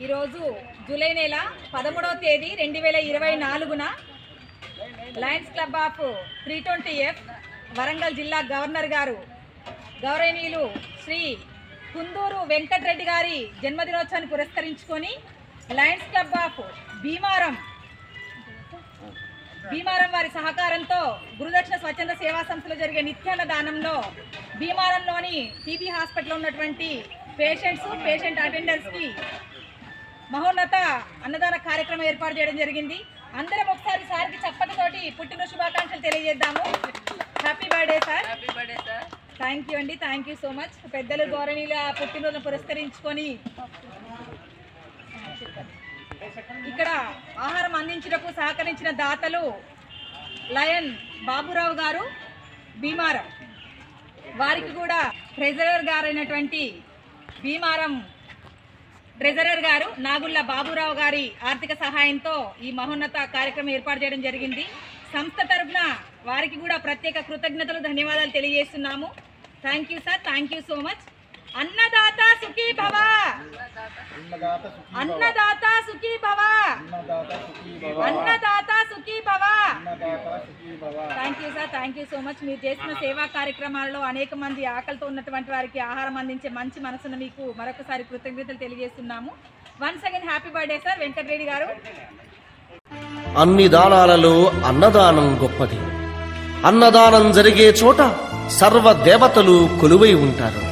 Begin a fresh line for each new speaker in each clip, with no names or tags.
ఈరోజు జూలై నెల పదమూడవ తేదీ రెండు వేల ఇరవై నాలుగున Lions Club of three twenty F Warangal జిల్లా గవర్నర్ గారు గౌరవనీయులు శ్రీ కుందూరు వెంకటరెడ్డి గారి జన్మదినోత్సవాన్ని పురస్కరించుకొని Lions Club of Bheemaram Bheemaram వారి సహకారంతో గురుదక్షిణ స్వచ్ఛంద సేవా సంస్థలో జరిగే నిత్యాన్న దానంలో భీమారంలోని టీబీ హాస్పిటల్లో ఉన్నటువంటి పేషెంట్స్ పేషెంట్ అటెండర్స్కి మహోన్నత అన్నదాన కార్యక్రమం ఏర్పాటు చేయడం జరిగింది. అందరం ఒకసారి సార్కి చప్పటితోటి పుట్టినరోజు శుభాకాంక్షలు తెలియజేద్దాము. Happy birthday sir thank you అండి థ్యాంక్ యూ సో మచ్ పెద్దలు గౌరవనీయుల పుట్టినరోజును పురస్కరించుకొని ఇక్కడ ఆహారం అందించడానికి సహకరించిన దాతలు లయన్ బాబురావు గారు భీమారం వారికి కూడా ట్రెజరర్ గారైనటువంటి భీమారం ట్రెజరర్ గారు నాగుళ్ళ బాబురావు గారి ఆర్థిక సహాయంతో ఈ మహోన్నత కార్యక్రమం ఏర్పాటు చేయడం జరిగింది. సంస్థ తరఫున వారికి కూడా ప్రత్యేక కృతజ్ఞతలు ధన్యవాదాలు తెలియజేస్తున్నాము. Thank you sir thank you so much అన్నదాత సుఖీ భవ.
అన్నదాత సుఖీ
భవ.
అన్నదాత సుఖీ భవ.
Thank you sir thank you so much మీరు చేసిన సేవా కార్యక్రమాల్లో అనేక మంది ఆకలితో ఉన్నటువంటి వారికి ఆహారం అందించే మంచి మనసును మీకు మరొకసారి కృతజ్ఞతలు తెలియజేస్తున్నాము. Once again happy birthday sir Venkatareddy గారు.
అన్ని దానాలలో అన్నదానం గొప్పది. అన్నదానం జరిగే చోట సర్వ దేవతలు కొలువై ఉంటారు.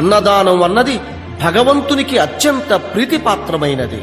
అన్నదానం అన్నది భగవంతునికి అత్యంత ప్రీతిపాత్రమైనది.